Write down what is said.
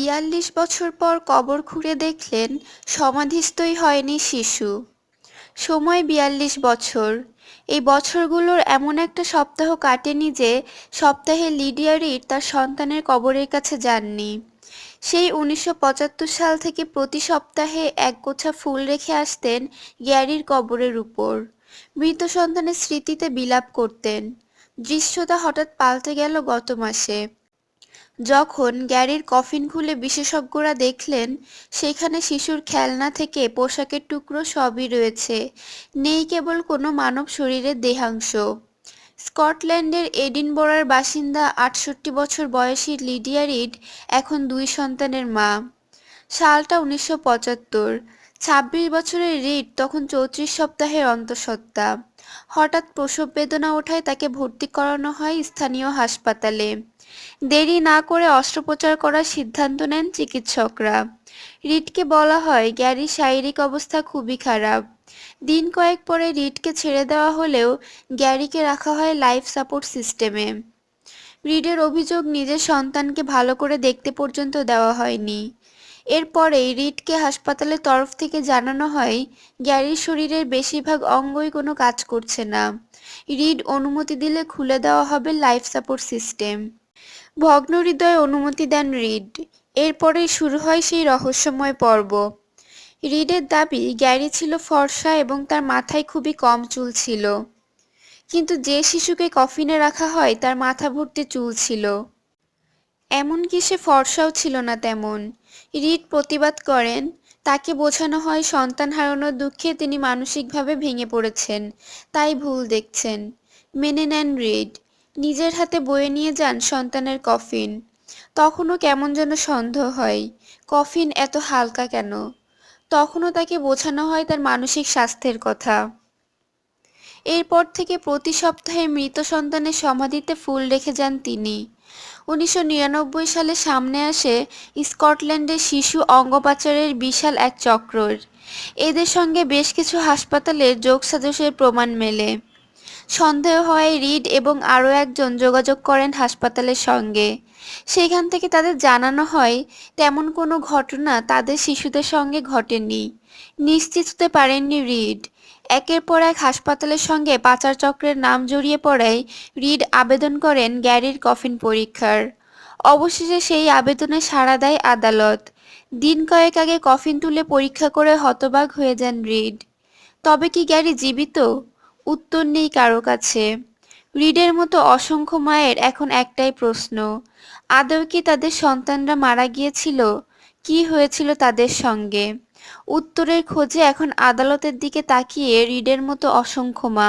বিয়াল্লিশ বছর পর কবর খুঁড়ে দেখলেন, সমাধিস্থই হয়নি শিশু। সময় বিয়াল্লিশ বছর। এই বছরগুলোর এমন একটা সপ্তাহ কাটেনি যে সপ্তাহে লিডিয়া রিড তার সন্তানের কবরের কাছে যাননি। সেই উনিশশো পঁচাত্তর সাল থেকে প্রতি সপ্তাহে এক গোছা ফুল রেখে আসতেন গ্যারির কবরের উপর। মৃত সন্তানের স্মৃতিতে বিলাপ করতেন। দৃশ্যটা হঠাৎ পাল্টে গেল গত মাসে। যখন গ্যারির কফিন খুলে বিশেষজ্ঞরা দেখলেন, সেখানে শিশুর খেলনা থেকে পোশাকের টুকরো সবই রয়েছে, নেই কেবল কোনো মানব শরীরের দেহাংশ। স্কটল্যান্ডের এডিনবরার বাসিন্দা আটষট্টি বছর বয়সী লিডিয়া রিড এখন দুই সন্তানের মা। সালটা উনিশশো পঁচাত্তর। ছাব্বিশ বছরের রিড তখন চৌত্রিশ সপ্তাহের অন্তঃসত্ত্বা। হঠাৎ প্রসব বেদনা ওঠায় তাকে ভর্তি করানো হয় স্থানীয় হাসপাতালে। দেরি না করে অস্ত্রোপচার করার সিদ্ধান্ত নেন চিকিৎসকরা। রিটকে বলা হয় গ্যারির শারীরিক অবস্থা খুবই খারাপ। দিন কয়েক পরে রিডকে ছেড়ে দেওয়া হলেও গ্যারিকে রাখা হয় লাইফ সাপোর্ট সিস্টেমে। রিডের অভিযোগ নিজের সন্তানকে ভালো করে দেখতে পর্যন্ত দেওয়া হয়নি। এরপরেই রিডকে হাসপাতালের তরফ থেকে জানানো হয়, গ্যারির শরীরের বেশিরভাগ অঙ্গই কোনো কাজ করছে না। রিড অনুমতি দিলে খুলে দেওয়া হবে লাইফ সাপোর্ট সিস্টেম। ভগ্ন হৃদয়ে অনুমতি দেন রিড এরপরেই শুরু হয় সেই রহস্যময় পর্ব। রিডের দাবি, গ্যারি ছিল ফর্সা এবং তার মাথায় খুবই কম চুল ছিল। কিন্তু যে শিশুকে কফিনে রাখা হয়, তার মাথা ভর্তি চুল ছিল। এমনকি সে ফর্সাও ছিল না তেমন। রিড প্রতিবাদ করেন, তাকে বোঝানো হয় সন্তান হারানোর দুঃখে তিনি মানসিকভাবে ভেঙে পড়েছেন, তাই ভুল দেখছেন। মেনে নেন রিড নিজের হাতে বয়ে নিয়ে যান সন্তানের কফিন। তখনও কেমন যেন সন্দেহ হয়, কফিন এত হালকা কেন? তখনও তাকে বোঝানো হয় তার মানসিক স্বাস্থ্যের কথা। এরপর থেকে প্রতি সপ্তাহে মৃত সন্তানের সমাধিতে ফুল রেখে যান তিনি। উনিশশো নিরানব্বই সালে সামনে আসে স্কটল্যান্ডের শিশু অঙ্গপাচারের বিশাল এক চক্রর। এদের সঙ্গে বেশ কিছু হাসপাতালের যোগসাজশের প্রমাণ মেলে। সন্দেহ হয় রিড এবং আরও একজন যোগাযোগ করেন হাসপাতালের সঙ্গে। সেখান থেকে তাদের জানানো হয়, তেমন কোনো ঘটনা তাদের শিশুদের সঙ্গে ঘটেনি। নিশ্চিত হতে পারেননি রিড। একের পর এক হাসপাতালের সঙ্গে পাচার চক্রের নাম জড়িয়ে পড়ায় রিড আবেদন করেন গ্যারির কফিন পরীক্ষার। অবশেষে সেই আবেদনে সাড়া দেয় আদালত। দিন কয়েক আগে কফিন তুলে পরীক্ষা করে হতবাক হয়ে যান রিড। তবে কি গ্যারি জীবিত? উত্তর নেই কারও কাছে। রিডের মতো অসংখ্য মায়ের এখন একটাই প্রশ্ন, আদৌ কি তাদের সন্তানরা মারা গিয়েছিল? কি হয়েছিল তাদের সঙ্গে? উত্তরের খোঁজে এখন আদালতের দিকে তাকিয়ে রিডের মতো অসংখ্য মা।